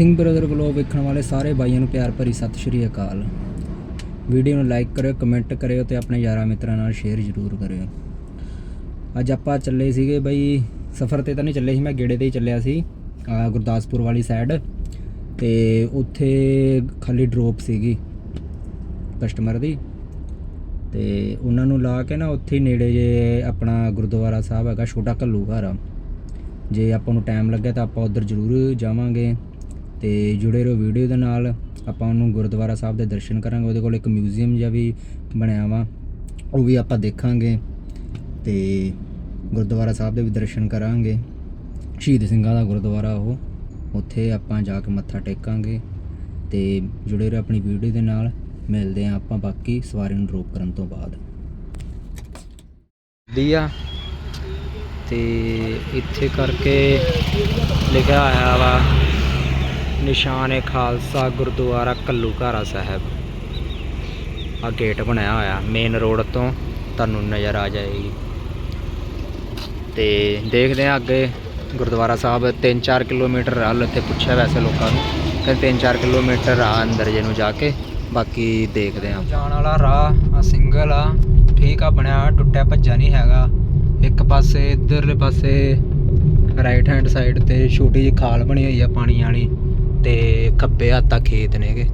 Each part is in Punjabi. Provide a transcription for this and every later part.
ਸਿੰਘ ਬ੍ਰਦਰ ਵਲੋਗ ਵੇਖਣ ਵਾਲੇ ਸਾਰੇ ਬਾਈਆਂ ਨੂੰ ਪਿਆਰ ਭਰੀ ਸਤਿ ਸ਼੍ਰੀ ਅਕਾਲ। ਵੀਡੀਓ ਨੂੰ ਲਾਈਕ ਕਰਿਓ ਕਮੈਂਟ ਕਰਿਓ ਤੇ ਆਪਣੇ ਯਾਰਾਂ ਮਿੱਤਰਾਂ ਨਾਲ ਸ਼ੇਅਰ ਜ਼ਰੂਰ ਕਰਿਓ। ਅੱਜ ਆਪਾਂ ਚੱਲੇ ਸੀਗੇ ਬਈ, ਸਫ਼ਰ ਤੇ ਤਾਂ ਨਹੀਂ ਚੱਲੇ ਸੀ, ਮੈਂ ਗੇੜੇ ਤੇ ਹੀ ਚੱਲਿਆ ਸੀ ਗੁਰਦਾਸਪੁਰ ਵਾਲੀ ਸਾਈਡ ਤੇ ਉੱਥੇ ਖਾਲੀ ਡ੍ਰੌਪ ਸੀਗੀ ਕਸਟਮਰ ਦੀ ਤੇ ਉਹਨਾਂ ਨੂੰ ਲਾ ਕੇ ਨਾ ਉੱਥੇ ਹੀ ਨੇੜੇ ਜੇ ਆਪਣਾ ਗੁਰਦੁਆਰਾ ਸਾਹਿਬ ਹੈਗਾ, ਛੋਟਾ ਘੱਲੂ ਘਰ ਜੇ ਆਪਾਂ ਨੂੰ ਟਾਈਮ ਲੱਗਿਆ ਤਾਂ ਆਪਾਂ ਉਧਰ ਜ਼ਰੂਰ ਜਾਵਾਂਗੇ। ਤੇ ਜੁੜੇ ਰਹੋ ਵੀਡੀਓ ਦੇ ਨਾਲ। ਆਪਾਂ ਉਹਨੂੰ ਗੁਰਦੁਆਰਾ ਸਾਹਿਬ ਦੇ ਦਰਸ਼ਨ ਕਰਾਂਗੇ। ਉਹਦੇ ਕੋਲ ਇੱਕ ਮਿਊਜ਼ੀਅਮ ਜਿਹਾ ਵੀ ਬਣਿਆ ਵਾ। ਉਹ ਵੀ ਆਪਾਂ ਦੇਖਾਂਗੇ। ਤੇ ਗੁਰਦੁਆਰਾ ਸਾਹਿਬ ਦੇ ਵੀ ਦਰਸ਼ਨ ਕਰਾਂਗੇ। ਸ਼ਹੀਦ ਸਿੰਘਾਂ ਦਾ ਗੁਰਦੁਆਰਾ ਉਹ। ਉੱਥੇ ਆਪਾਂ ਜਾ ਕੇ ਮੱਥਾ ਟੇਕਾਂਗੇ। ਤੇ ਜੁੜੇ ਰਹੋ ਆਪਣੀ ਵੀਡੀਓ ਦੇ ਨਾਲ। ਮਿਲਦੇ ਆਂ ਆਪਾਂ ਬਾਕੀ ਸਵਾਰੀ ਨੂੰ ਡ੍ਰੌਪ ਕਰਨ ਤੋਂ ਬਾਅਦ। ਦੀਆ ਤੇ ਇੱਥੇ ਕਰਕੇ ਲਿਖਿਆ ਆਇਆ ਵਾ। ਨਿਸ਼ਾਨ ਖਾਲਸਾ ਗੁਰਦੁਆਰਾ ਕੱਲੂਘਾਰਾ ਸਾਹਿਬ। ਆ ਗੇਟ ਬਣਾਇਆ ਹੋਇਆ ਮੇਨ ਰੋਡ ਤੋਂ ਤੁਹਾਨੂੰ ਨਜ਼ਰ ਆ ਜਾਏਗੀ। ਤੇ ਦੇਖਦੇ ਆ ਅੱਗੇ ਗੁਰਦੁਆਰਾ ਸਾਹਿਬ 3-4 ਕਿਲੋਮੀਟਰ ਹਲ ਇੱਥੇ ਪੁੱਛਿਆ ਵੈਸੇ ਲੋਕਾਂ ਨੂੰ। ਕਹਿੰਦੇ 3-4 ਕਿਲੋਮੀਟਰ ਆ ਅੰਦਰ ਜੇ ਨੂੰ ਜਾ ਕੇ, ਬਾਕੀ ਦੇਖਦੇ ਆ ਜਾਣ ਵਾਲਾ ਰਾਹ ਆ ਸਿੰਗਲ ਆ, ਠੀਕ ਆ, ਬਣਿਆ ਟੁੱਟਿਆ ਭੱਜਾ ਨਹੀਂ ਹੈਗਾ। ਇੱਕ ਪਾਸੇ, ਇਧਰਲੇ ਪਾਸੇ ਰਾਈਟ ਹੈਂਡ ਸਾਈਡ ਤੇ ਛੋਟੀ ਜਿਹੀ ਖਾਲ ਬਣੀ ਹੋਈ ਆ ਪਾਣੀ ਵਾਲੀ। ਤੇ ਖੱਬੇ ਹੱਥ ਖੇਤ ਨੇਗੇ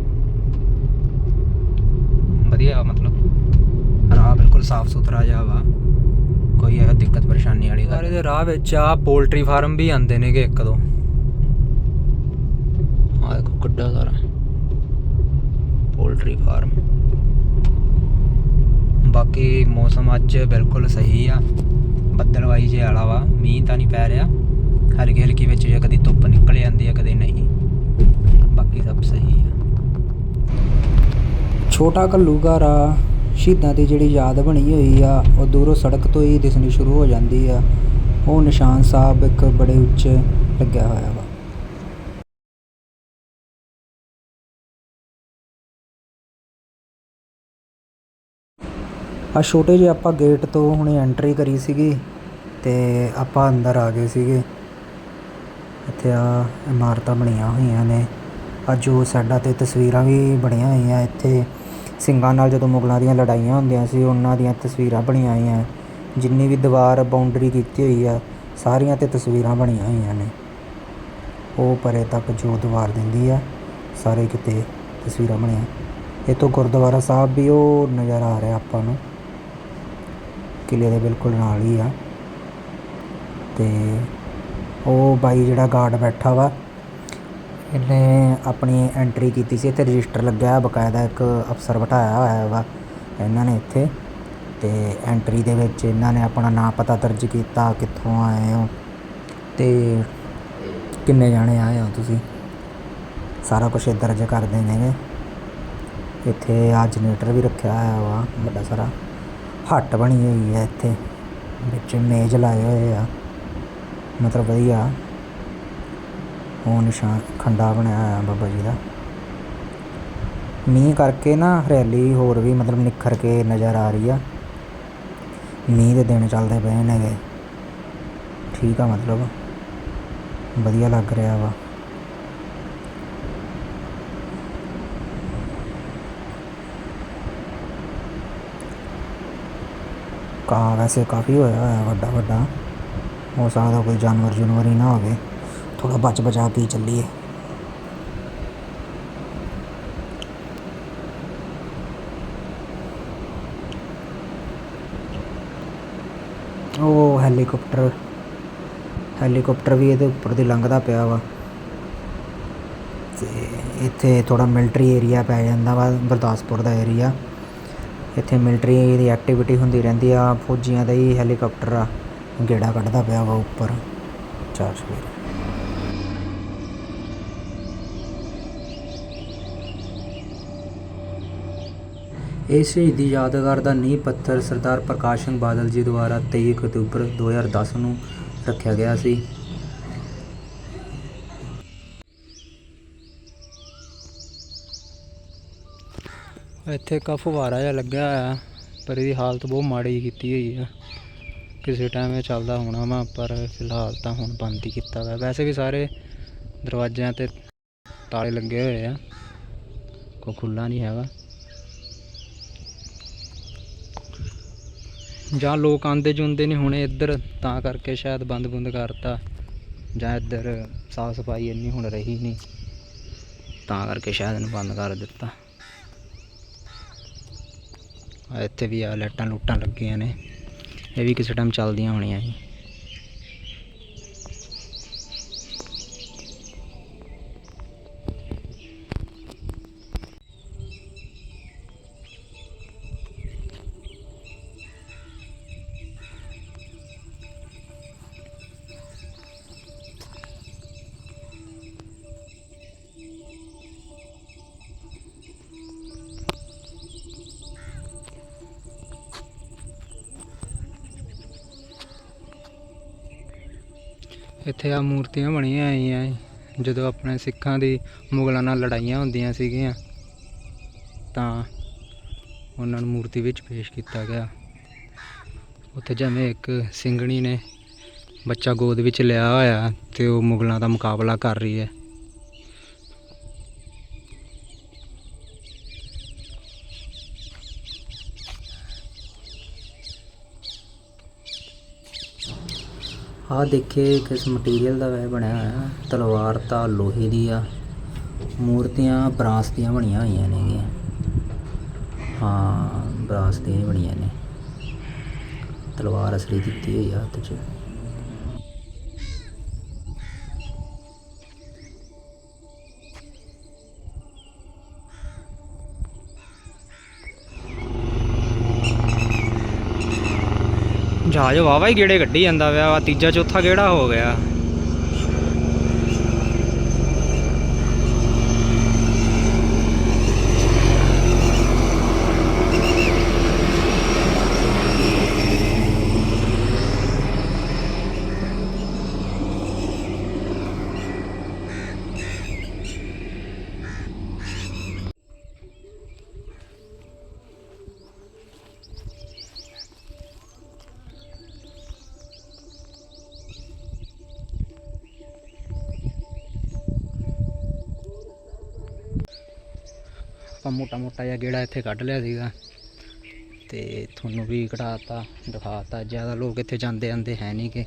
ਵਧੀਆ ਮਤਲਬ। ਰਾਹ ਬਿਲਕੁਲ ਸਾਫ਼ ਸੁਥਰਾ ਜਿਹਾ ਵਾ। ਕੋਈ ਇਹ ਦਿੱਕਤ ਪਰੇਸ਼ਾਨੀ ਵਾਲੀ ਗੱਲ ਦੇ ਰਾਹ ਵਿੱਚ ਆ ਪੋਲਟਰੀ ਫਾਰਮ ਵੀ ਆਂਦੇ ਨੇਗੇ ਇੱਕ ਦੋ। ਆ ਦੇਖੋ ਕਿੱਡਾ ਸਾਰਾ। Poultry farm. ਬਾਕੀ ਮੌਸਮ ਅੱਜ ਬਿਲਕੁਲ ਸਹੀ ਆ। ਬੱਦਲਵਾਈ ਜਿਹਾ ਵਾਲਾ ਵਾ। ਮੀਂਹ ਤਾਂ ਨਹੀਂ ਪੈ ਰਿਹਾ। ਹਲਕੀ ਹਲਕੀ ਵਿੱਚ ਜੇ ਕਦੀ ਧੁੱਪ ਨਿਕਲ ਜਾਂਦੀ ਆ ਕਦੇ ਨਹੀਂ। ਬਾਕੀ ਸਭ ਸਹੀ ਆ। ਛੋਟਾ ਘੱਲੂਘਾਰਾ ਸ਼ਹੀਦਾਂ ਦੀ ਜਿਹੜੀ ਯਾਦ ਬਣੀ ਹੋਈ ਆ, ਉਹ ਦੂਰੋਂ ਸੜਕ ਤੋਂ ਹੀ ਦਿਸਣੀ ਸ਼ੁਰੂ ਹੋ ਜਾਂਦੀ ਆ। ਉਹ ਨਿਸ਼ਾਨ ਸਾਹਿਬ ਇੱਕ ਬੜੇ ਉੱਚੇ ਲੱਗਿਆ ਹੋਇਆ ਵਾ। ਆ ਛੋਟੇ ਜਿਹੇ ਆਪਾਂ ਗੇਟ ਤੋਂ ਹੁਣੇ ਐਂਟਰੀ ਕਰੀ ਸੀਗੀ ਤੇ ਆਪਾਂ ਅੰਦਰ ਆ ਗਏ ਸੀਗੇ। ਇੱਥੇ ਆ ਇਮਾਰਤਾਂ ਬਣੀਆਂ ਹੋਈਆਂ ਨੇ। ਅੱਜ ਉਹ ਸਾਈਡਾਂ ਤੇ ਤਸਵੀਰਾਂ ਵੀ ਬਣੀਆਂ ਹੋਈਆਂ ਇੱਥੇ। ਸਿੰਘਾਂ ਨਾਲ ਜਦੋਂ ਮੁਗਲਾਂ ਦੀਆਂ ਲੜਾਈਆਂ ਹੁੰਦੀਆਂ ਸੀ, ਉਹਨਾਂ ਦੀਆਂ ਤਸਵੀਰਾਂ ਬਣੀਆਂ ਹੋਈਆਂ। ਜਿੰਨੀ ਵੀ ਦੀਵਾਰ ਬਾਉਂਡਰੀ ਕੀਤੀ ਹੋਈ ਆ, ਸਾਰੀਆਂ ਤੇ ਤਸਵੀਰਾਂ ਬਣੀਆਂ ਹੋਈਆਂ ਨੇ। ਉਹ ਪਰੇ ਤੱਕ ਜੋ ਦੀਵਾਰ ਦਿੰਦੀ ਆ, ਸਾਰੇ ਕਿਤੇ ਤਸਵੀਰਾਂ ਬਣੀਆਂ। ਇਹ ਤੋਂ ਗੁਰਦੁਆਰਾ ਸਾਹਿਬ ਵੀ ਉਹ ਨਜ਼ਰ ਆ ਰਿਹਾ ਆਪਾਂ ਨੂੰ। ਕਿਲੇ ਦੇ ਬਿਲਕੁਲ ਨਾਲ ਹੀ ਆ। ਤੇ ਉਹ ਬਾਈ ਜਿਹੜਾ ਗਾਰਡ ਬੈਠਾ ਵਾ ਇਹਨੇ ਆਪਣੀ ਐਂਟਰੀ ਕੀਤੀ ਸੀ, ਇੱਥੇ ਰਜਿਸਟਰ ਲੱਗਿਆ ਹੋਇਆ, ਬਕਾਇਦਾ ਇੱਕ ਅਫਸਰ ਬਿਠਾਇਆ ਹੋਇਆ ਵਾ ਇਹਨਾਂ ਨੇ ਇੱਥੇ ਤੇ ਐਂਟਰੀ ਦੇ ਵਿੱਚ ਇਹਨਾਂ ਨੇ ਆਪਣਾ ਨਾਂ ਪਤਾ ਦਰਜ ਕੀਤਾ, ਕਿੱਥੋਂ ਆਏ ਹੋ ਤੇ ਕਿੰਨੇ ਜਾਣੇ ਆਏ ਹੋ ਤੁਸੀਂ? ਸਾਰਾ ਕੁਝ ਦਰਜ ਕਰਦੇ ਨੇਗੇ। ਇੱਥੇ ਆ ਜਨਰੇਟਰ ਵੀ ਰੱਖਿਆ ਹੋਇਆ ਵਾ, ਵੱਡਾ ਸਾਰਾ। ਹੱਟ ਬਣੀ ਹੋਈ ਹੈ ਇੱਥੇ, ਵਿੱਚ ਮੇਜ਼ ਲਾਏ ਹੋਏ ਆ। ਮਤਲਬ ਵਧੀਆ। ਉਹ ਨਿਸ਼ਾਨ ਖੰਡਾ ਬਣਾਇਆ ਹੋਇਆ ਬਾਬਾ ਜੀ ਦਾ। ਮੀਂਹ ਕਰਕੇ ਨਾ ਹਰਿਆਲੀ ਹੋਰ ਵੀ ਮਤਲਬ ਨਿਖਰ ਕੇ ਨਜ਼ਰ ਆ ਰਹੀ ਆ। ਮੀਂਹ ਦੇ ਦਿਨ ਚੱਲਦੇ ਪਏ ਨੇਗੇ। ਠੀਕ ਆ ਮਤਲਬ। ਵਧੀਆ ਲੱਗ ਰਿਹਾ ਵਾ। ਕਾ ਵੈਸੇ ਕਾਫੀ ਹੋਇਆ ਹੋਇਆ ਵੱਡਾ ਵੱਡਾ ਹੋ ਸਕਦਾ ਕੋਈ ਜਾਨਵਰ ਜੁਨਵਰ ਹੀ ਨਾ ਹੋਵੇ। ਥੋੜਾ ਬਚ ਬਚਾ ਕੇ ਚੱਲੀਏ। ਉਹ ਹੈਲੀਕਾਪਟਰ ਹੈਲੀਕਾਪਟਰ ਵੀ ਇਹਦੇ ਉੱਪਰ ਦੀ ਲੰਘਦਾ ਪਿਆ ਵਾ। ਤੇ ਇੱਥੇ ਥੋੜਾ ਮਿਲਟਰੀ ਏਰੀਆ ਪੈ ਜਾਂਦਾ ਵਾ, ਗੁਰਦਾਸਪੁਰ ਦਾ ਏਰੀਆ ਇੱਥੇ ਮਿਲਟਰੀ ਦੀ ਐਕਟੀਵਿਟੀ ਹੁੰਦੀ ਰਹਿੰਦੀ ਆ, ਫੌਜੀਆਂ ਦਾ ਹੀ ਹੈਲੀਕਾਪਟਰ ਆ, ਗੇੜਾ ਕੱਢਦਾ ਪਿਆ ਵਾ ਉੱਪਰ। ਚਾਰ ਸਵੇਰੇ। ਇਹ ਸ਼ਹੀਦੀ ਯਾਦਗਾਰ ਦਾ ਨੀਂਹ ਪੱਥਰ ਸਰਦਾਰ ਪ੍ਰਕਾਸ਼ ਸਿੰਘ ਬਾਦਲ ਜੀ ਦੁਆਰਾ 23 ਅਕਤੂਬਰ 2010 ਨੂੰ ਰੱਖਿਆ ਗਿਆ ਸੀ। ਇੱਥੇ ਕਾ ਫੁਹਾਰਾ ਜਿਹਾ ਲੱਗਿਆ ਹੋਇਆ, ਪਰ ਇਹਦੀ ਹਾਲਤ ਬਹੁਤ ਮਾੜੀ ਕੀਤੀ ਹੋਈ ਆ। ਕਿਸੇ ਟਾਈਮ ਇਹ ਚੱਲਦਾ ਹੋਣਾ ਵਾ, ਪਰ ਫਿਲਹਾਲ ਤਾਂ ਹੁਣ ਬੰਦ ਹੀ ਕੀਤਾ ਹੋਇਆ। ਵੈਸੇ ਵੀ ਸਾਰੇ ਦਰਵਾਜ਼ਿਆਂ ਤੇ ਤਾਲੇ ਲੱਗੇ ਹੋਏ ਆ ਕੋ ਖੁੱਲਾ ਨਹੀਂ ਹੈਗਾ। ਜਾਂ ਲੋਕ ਆਂਦੇ ਜੁੰਦੇ ਨਹੀਂ, ਹੁਣੇ ਇੱਧਰ ਤਾਂ ਕਰਕੇ ਸ਼ਾਇਦ ਬੰਦ ਬੁੰਦ ਕਰਤਾ, ਜਾਂ ਇੱਧਰ ਸਾਫ਼ ਸਫ਼ਾਈ ਇੰਨੀ ਹੁਣ ਰਹੀ ਨਹੀਂ, ਤਾਂ ਕਰਕੇ ਸ਼ਾਇਦ ਇਹਨੂੰ ਬੰਦ ਕਰ ਦਿੱਤਾ। ਆ ਇੱਥੇ ਵੀ ਆ ਲਾਈਟਾਂ ਲੂਟਾਂ ਲੱਗੀਆਂ ਨੇ, ਇਹ ਵੀ ਕਿਸੇ ਟਾਈਮ ਚੱਲਦੀਆਂ ਹੋਣੀਆਂ ਜੀ ਇੱਥੇ ਆ ਮੂਰਤੀਆਂ ਬਣੀਆਂ ਆਈਆਂ ਜਦੋਂ ਆਪਣੇ ਸਿੱਖਾਂ ਦੀ ਮੁਗਲਾਂ ਨਾਲ ਲੜਾਈਆਂ ਹੁੰਦੀਆਂ ਸੀਗੀਆਂ, ਤਾਂ ਉਹਨਾਂ ਨੂੰ ਮੂਰਤੀ ਵਿੱਚ ਪੇਸ਼ ਕੀਤਾ ਗਿਆ। ਉੱਥੇ ਜਿਵੇਂ ਇੱਕ ਸਿੰਘਣੀ ਨੇ ਬੱਚਾ ਗੋਦ ਵਿੱਚ ਲਿਆ ਹੋਇਆ ਤੇ ਉਹ ਮੁਗਲਾਂ ਦਾ ਮੁਕਾਬਲਾ ਕਰ ਰਹੀ ਹੈ ਆਹ ਦੇਖੇ ਕਿਸ ਮਟੀਰੀਅਲ ਦਾ ਵੈ ਬਣਿਆ ਹੋਇਆ। ਤਲਵਾਰ ਤਾਂ ਲੋਹੇ ਦੀ ਆ। ਮੂਰਤੀਆਂ ਬਰਾਸ ਦੀਆਂ ਬਣੀਆਂ ਹੋਈਆਂ ਨੇਗੀਆਂ। ਹਾਂ, ਬਰਾਸ ਦੀਆਂ ਬਣੀਆਂ ਨੇ। ਤਲਵਾਰ ਅਸਲੀ ਦਿੱਤੀ ਹੋਈ ਆ ਹੱਥ 'ਚ। ਜਹਾਜ਼ ਵਾਵਾ ਹੀ ਗੇੜੇ ਕੱਢੀ ਜਾਂਦਾ ਪਿਆ ਵਾ ਤੀਜਾ ਚੌਥਾ ਕਿਹੜਾ ਹੋ ਗਿਆ? ਆਪਾਂ ਮੋਟਾ ਮੋਟਾ ਜਿਹਾ ਗੇੜਾ ਇੱਥੇ ਕੱਢ ਲਿਆ ਸੀਗਾ। ਤੇ ਤੁਹਾਨੂੰ ਵੀ ਘਟਾਤਾ ਦਿਖਾਤਾ, ਜ਼ਿਆਦਾ ਲੋਕ ਇੱਥੇ ਜਾਂਦੇ ਆਂਦੇ ਹੈ ਨਹੀਂ ਕਿ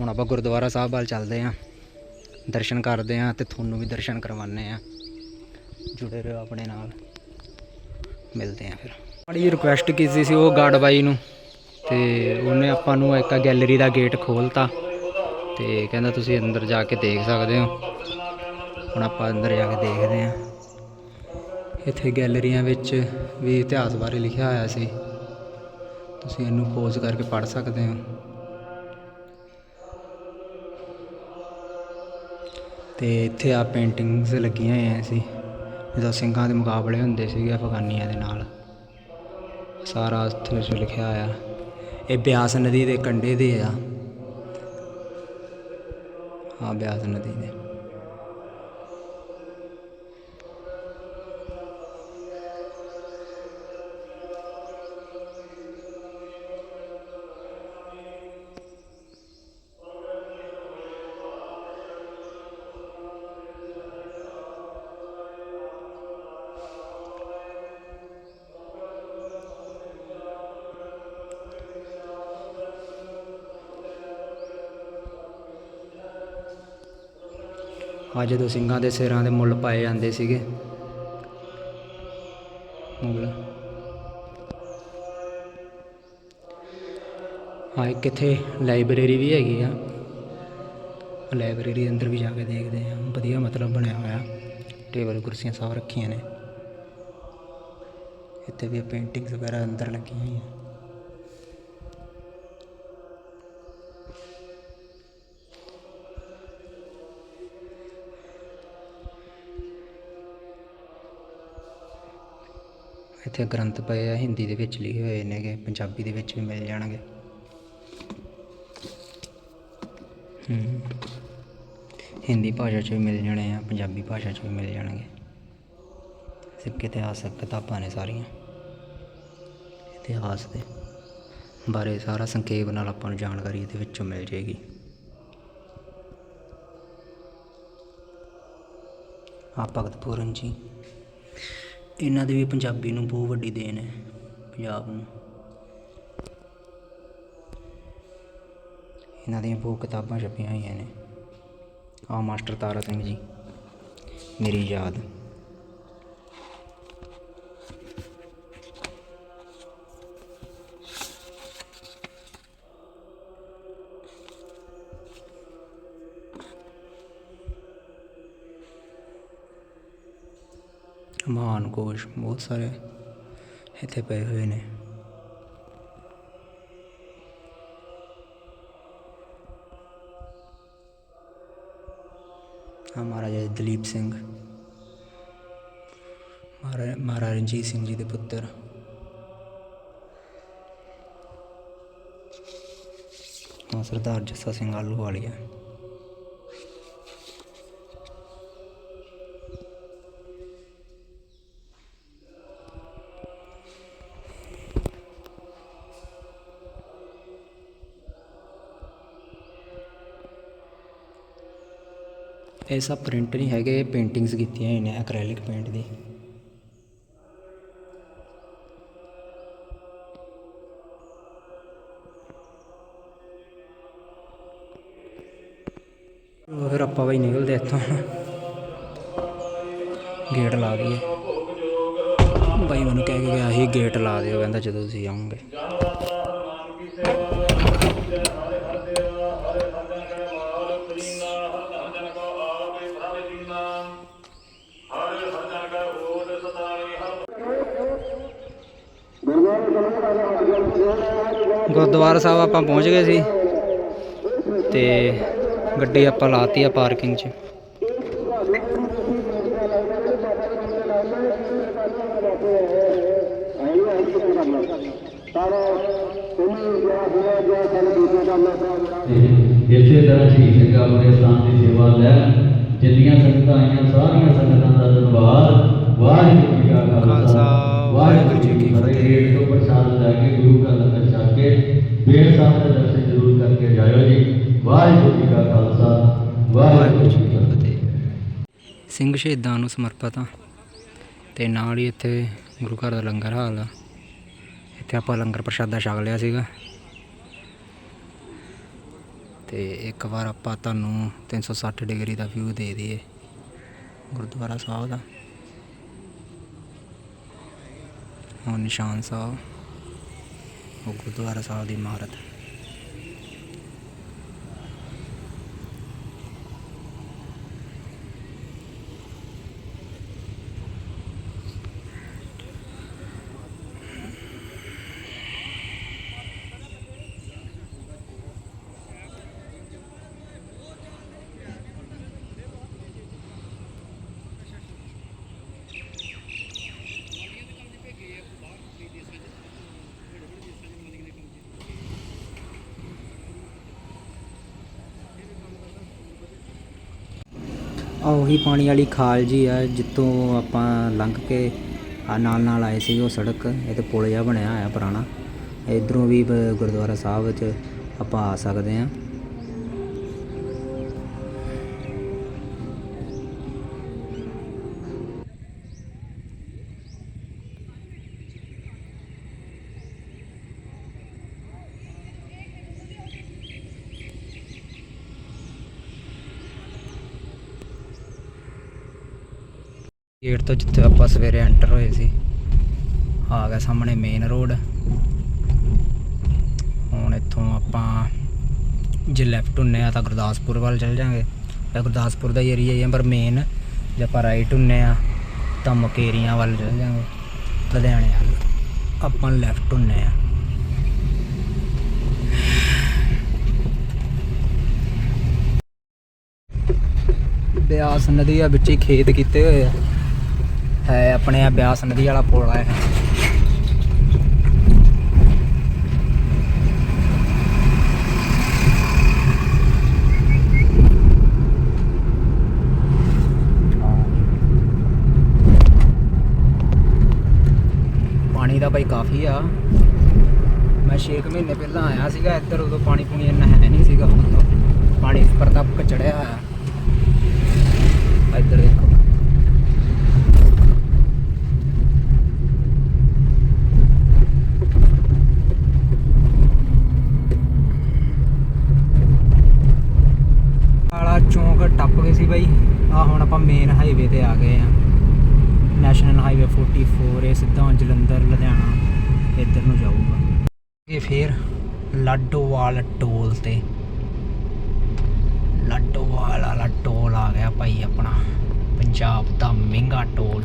ਹੁਣ ਆਪਾਂ ਗੁਰਦੁਆਰਾ ਸਾਹਿਬ ਵੱਲ ਚੱਲਦੇ ਆਂ ਦਰਸ਼ਨ ਕਰਦੇ ਆਂ ਤੇ ਤੁਹਾਨੂੰ ਵੀ ਦਰਸ਼ਨ ਕਰਵਾਉਂਦੇ ਆਂ ਜੁੜੇ ਰਹੋ ਆਪਣੇ ਨਾਲ। ਮਿਲਦੇ ਆਂ ਫਿਰ। ਮਾੜੀ ਰਿਕੁਐਸਟ ਕੀਤੀ ਸੀ ਉਹ ਗਾਰਡ ਬਾਈ ਨੂੰ, ਤੇ ਉਹਨੇ ਆਪਾਂ ਨੂੰ ਇੱਕ ਗੈਲਰੀ ਦਾ ਗੇਟ ਖੋਲਤਾ। ਤੇ ਕਹਿੰਦਾ ਤੁਸੀਂ ਅੰਦਰ ਜਾ ਕੇ ਦੇਖ ਸਕਦੇ ਹੋ। ਹੁਣ ਆਪਾਂ ਅੰਦਰ ਜਾ ਕੇ ਦੇਖਦੇ ਆਂ ਇੱਥੇ ਗੈਲਰੀਆਂ ਵਿੱਚ ਵੀ ਇਤਿਹਾਸ ਬਾਰੇ ਲਿਖਿਆ ਹੋਇਆ ਸੀ। ਤੁਸੀਂ ਇਹਨੂੰ ਪੋਜ਼ ਕਰਕੇ ਪੜ੍ਹ ਸਕਦੇ ਹੋ। ਤੇ ਇੱਥੇ ਆ ਪੇਂਟਿੰਗਸ ਲੱਗੀਆਂ ਹੋਈਆਂ ਸੀ, ਜਦੋਂ ਸਿੰਘਾਂ ਦੇ ਮੁਕਾਬਲੇ ਹੁੰਦੇ ਸੀਗੇ ਅਫਗਾਨੀਆਂ ਦੇ ਨਾਲ। ਸਾਰਾ ਉੱਥੇ ਵਿੱਚ ਲਿਖਿਆ ਹੋਇਆ। ਇਹ ਬਿਆਸ ਨਦੀ ਦੇ ਕੰਢੇ ਦੇ ਆ। ਹਾਂ ਬਿਆਸ ਨਦੀ ਦੇ। ਆ ਜਦੋਂ ਸਿੰਘਾਂ ਦੇ ਸਿਰਾਂ ਦੇ ਮੁੱਲ ਪਾਏ ਜਾਂਦੇ ਸੀਗੇ। ਮੁਗਲ। ਹਾਂ, ਇੱਕ ਇੱਥੇ ਲਾਇਬ੍ਰੇਰੀ ਵੀ ਹੈਗੀ ਆ। ਲਾਇਬ੍ਰੇਰੀ ਅੰਦਰ ਵੀ ਜਾ ਕੇ ਦੇਖਦੇ ਆ। ਵਧੀਆ ਮਤਲਬ ਬਣਿਆ ਹੋਇਆ। ਟੇਬਲ ਕੁਰਸੀਆਂ ਸਭ ਰੱਖੀਆਂ ਨੇ। ਇੱਥੇ ਵੀ ਪੇਂਟਿੰਗਸ ਵਗੈਰਾ ਅੰਦਰ ਲੱਗੀਆਂ ਹੋਈਆਂ। ਇੱਥੇ ਗ੍ਰੰਥ ਪਏ ਆ, ਹਿੰਦੀ ਦੇ ਵਿੱਚ ਲਿਖੇ ਹੋਏ ਨੇਗੇ, ਪੰਜਾਬੀ ਦੇ ਵਿੱਚ ਵੀ ਮਿਲ ਜਾਣਗੇ। ਹੂੰ। ਹਿੰਦੀ ਭਾਸ਼ਾ 'ਚ ਵੀ ਮਿਲ ਜਾਣੇ ਆ, ਪੰਜਾਬੀ ਭਾਸ਼ਾ 'ਚ ਵੀ ਮਿਲ ਜਾਣਗੇ। ਸਿੱਖ ਇਤਿਹਾਸਕ ਕਿਤਾਬਾਂ ਨੇ ਸਾਰੀਆਂ। ਇਤਿਹਾਸ ਦੇ ਬਾਰੇ ਸਾਰਾ ਸੰਖੇਪ ਨਾਲ ਆਪਾਂ ਨੂੰ ਜਾਣਕਾਰੀ ਇਹਦੇ ਵਿੱਚੋਂ ਮਿਲ ਜੇਗੀ ਆ ਭਗਤ ਪੂਰਨ ਜੀ। ਇਹਨਾਂ ਦੀ ਵੀ ਪੰਜਾਬੀ ਨੂੰ ਬਹੁਤ ਵੱਡੀ ਦੇਣ ਹੈ, ਪੰਜਾਬ ਨੂੰ। ਇਹਨਾਂ ਦੀਆਂ ਬਹੁਤ ਕਿਤਾਬਾਂ ਛਪੀਆਂ ਹੋਈਆਂ ਨੇ। ਆ ਮਾਸਟਰ ਤਾਰਾ ਸਿੰਘ ਜੀ, ਮੇਰੀ ਯਾਦ। ਮਹਾਨ ਕੋਸ਼ ਬਹੁਤ ਸਾਰੇ ਇੱਥੇ ਪਏ ਹੋਏ ਨੇ ਹਾਂ ਮਹਾਰਾਜਾ ਦਲੀਪ ਸਿੰਘ ਮਹਾਰਾ- ਮਹਾਰਾਜਾ ਰਣਜੀਤ ਸਿੰਘ ਜੀ ਦੇ ਪੁੱਤਰ ਹਾਂ ਸਰਦਾਰ ਜੱਸਾ ਸਿੰਘ ਆਲੂਵਾਲੀਆ ਇਹ ਸਭ ਪ੍ਰਿੰਟ ਨਹੀਂ ਹੈਗੇ ਪੇਂਟਿੰਗਸ ਕੀਤੀਆਂ ਇਹਨੇ ਨੇ ਐਕ੍ਰੈਲਿਕ ਪੇਂਟ ਦੀ। ਫਿਰ ਆਪਾਂ ਬਈ ਨਿਕਲਦੇ ਇੱਥੋਂ। ਗੇਟ ਲਾ ਦਈਏ। ਬਾਈ ਮੈਨੂੰ ਕਹਿ ਕੇ ਗਿਆ ਸੀ ਗੇਟ ਲਾ ਦਿਓ, ਕਹਿੰਦਾ ਜਦੋਂ ਤੁਸੀਂ ਆਉਂਗੇ। ਗੁਰਦੁਆਰਾ ਸਾਹਿਬ ਆਪਾਂ ਪਹੁੰਚ ਗਏ ਸੀ ਤੇ ਗੱਡੀ ਆਪਾਂ ਲਾਤੀ ਆ ਪਾਰਕਿੰਗ 'ਚ। ਤੇ ਇਸੇ ਤਰ੍ਹਾਂ ਸ਼ਹੀਦ ਸਿੰਘ ਆਪਣੇ ਸਥਾਨ ਦੀ ਸੇਵਾ ਲੈ ਜਿੰਨੀਆਂ ਸੰਗਤਾਂ ਆਈਆਂ ਸਾਰੀਆਂ ਸੰਗਤਾਂ ਦਾ ਧੰਨਵਾਦ। ਵਾਹਿਗੁਰੂ ਜੀ ਕਾ ਖਾਲਸਾ। ਵਾਹਿਗੁਰੂ ਜੀ ਕੀ ਫਤਿਹ। ਰੇਟ ਤੋਂ ਪ੍ਰਸਾਦ ਲੈ ਕੇ ਗੁਰੂ ਘਰ ਲੰਗਰ ਛਕ ਕੇ ਬੇਰ ਸਾਹਿਬ ਦੇ ਦਰਸ਼ਨ ਜ਼ਰੂਰ ਕਰਕੇ ਜਾਇਓ ਜੀ। ਵਾਹਿਗੁਰੂ ਜੀ ਕਾ ਖਾਲਸਾ। ਵਾਹਿਗੁਰੂ ਜੀ ਕੀ ਫਤਿਹ। ਸਿੰਘ ਸ਼ਹੀਦਾਂ ਨੂੰ ਸਮਰਪਿਤ ਆ ਤੇ ਨਾਲ ਹੀ ਇੱਥੇ ਗੁਰੂ ਘਰ ਦਾ ਲੰਗਰ ਹਾਲ ਆ। ਇੱਥੇ ਆਪਾਂ ਲੰਗਰ ਪ੍ਰਸ਼ਾਦਾ ਛਕ ਲਿਆ ਸੀਗਾ। ਤੇ ਇੱਕ ਵਾਰ ਆਪਾਂ ਤੁਹਾਨੂੰ 360 ਡਿਗਰੀ ਦਾ ਵਿਊ ਦੇ ਦਈਏ। ਗੁਰਦੁਆਰਾ ਸਾਹਿਬ ਦਾ। ਉਹ ਨਿਸ਼ਾਨ ਸਾਹਿਬ ਉਹ ਗੁਰਦੁਆਰਾ ਸਾਹਿਬ ਦੀ ਇਮਾਰਤ ਉਹੀ ਪਾਣੀ ਵਾਲੀ ਖਾਲ ਜੀ ਆ ਜਿੱਤੋਂ ਆਪਾਂ ਲੰਘ ਕੇ ਆ ਨਾਲ ਨਾਲ ਆਏ ਸੀ ਉਹ ਸੜਕ, ਇਹ ਤੇ ਪੁਲ ਜਿਹਾ ਬਣਿਆ ਹੋਇਆ ਪੁਰਾਣਾ। ਇਧਰੋਂ ਵੀ ਗੁਰਦੁਆਰਾ ਸਾਹਿਬ ਵਿੱਚ ਆਪਾਂ ਆ ਸਕਦੇ ਆ ਤੋਂ ਜਿੱਥੇ ਆਪਾਂ ਸਵੇਰੇ ਐਂਟਰ ਹੋਏ ਸੀ। ਆ ਗਿਆ ਸਾਹਮਣੇ ਮੇਨ ਰੋਡ ਹੁਣ ਇੱਥੋਂ ਆਪਾਂ ਜੇ ਲੈਫਟ ਹੁੰਨੇ ਆ ਤਾਂ ਗੁਰਦਾਸਪੁਰ ਵੱਲ ਚੱਲ ਜਾਾਂਗੇ। ਇਹ ਗੁਰਦਾਸਪੁਰ ਦਾ ਏਰੀਆ ਹੀ ਹੈ ਪਰ ਮੇਨ ਜੇ ਆਪਾਂ ਰਾਈਟ ਹੁੰਨੇ ਆ ਤਾਂ ਮੁਕੇਰੀਆਂ ਵੱਲ ਚੱਲ ਜਾਾਂਗੇ। ਲੁਧਿਆਣੇ ਵੱਲ। ਆਪਾਂ ਲੈਫਟ ਹੁੰਨੇ ਆ। ਬਿਆਸ ਨਦੀ ਆ, ਵਿੱਚ ਹੀ ਖੇਤ ਕੀਤੇ ਹੋਏ ਆ। ਹੈ ਆਪਣੇ ਆ ਬਿਆਸ ਨਦੀ ਵਾਲਾ ਪੁਲ ਆ ਪਾਣੀ ਦਾ ਭਾਈ ਕਾਫੀ ਆ। ਮੈਂ 6 ਮਹੀਨੇ ਪਹਿਲਾਂ ਆਇਆ ਸੀਗਾ, ਇੱਧਰ ਉਦੋਂ ਪਾਣੀ ਪੂਣੀ ਇੰਨਾ ਹੈ ਨਹੀਂ ਸੀਗਾ, ਹੁਣ ਪਾਣੀ ਉੱਪਰ ਚੜਿਆ ਹੋਇਆ। ਇੱਧਰ ਦੇਖੋ ਆ ਹੁਣ ਆਪਾਂ ਮੇਨ ਹਾਈਵੇ ਤੇ ਆ ਗਏ ਆ ਨੈਸ਼ਨਲ ਹਾਈਵੇ 44 ਇਹ ਸਿੱਧਾ ਜਲੰਧਰ, ਲੁਧਿਆਣਾ, ਇੱਧਰ ਨੂੰ ਜਾਊਗਾ। ਇਹ ਫੇਰ ਲਾਡੋਵਾਲ ਟੋਲ ਤੇ। ਲਾਡੋਵਾਲ ਵਾਲਾ ਟੋਲ ਆ ਗਿਆ ਭਾਈ ਆਪਣਾ। ਪੰਜਾਬ ਦਾ ਮਹਿੰਗਾ ਟੋਲ।